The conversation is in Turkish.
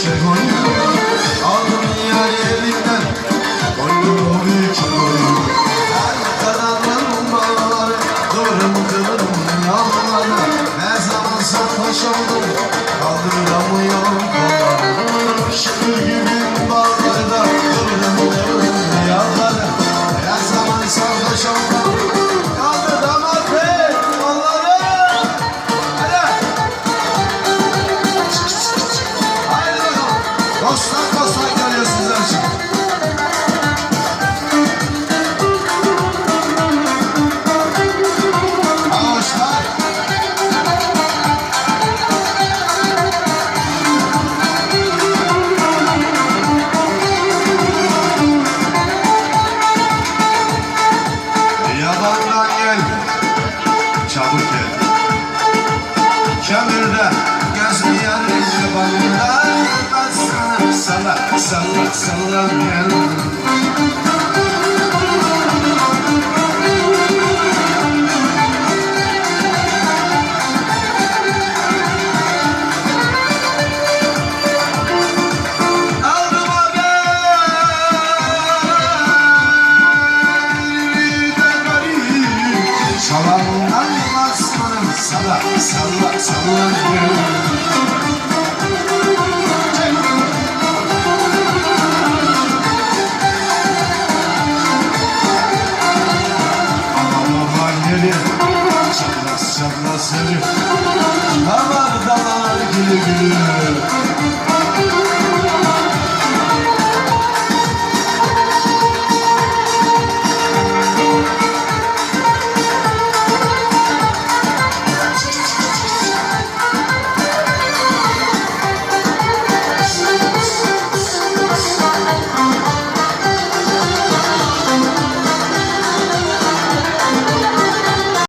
çikoyu Aldım yar elinden Koydum bir çikoyu Her karanlığın bağları Kıvırım Ne zaman sarhoş oldum? Kaldıramıyorum salla gel Aldım haberi de garip Salandan seni Hemen dalalar gülü gülü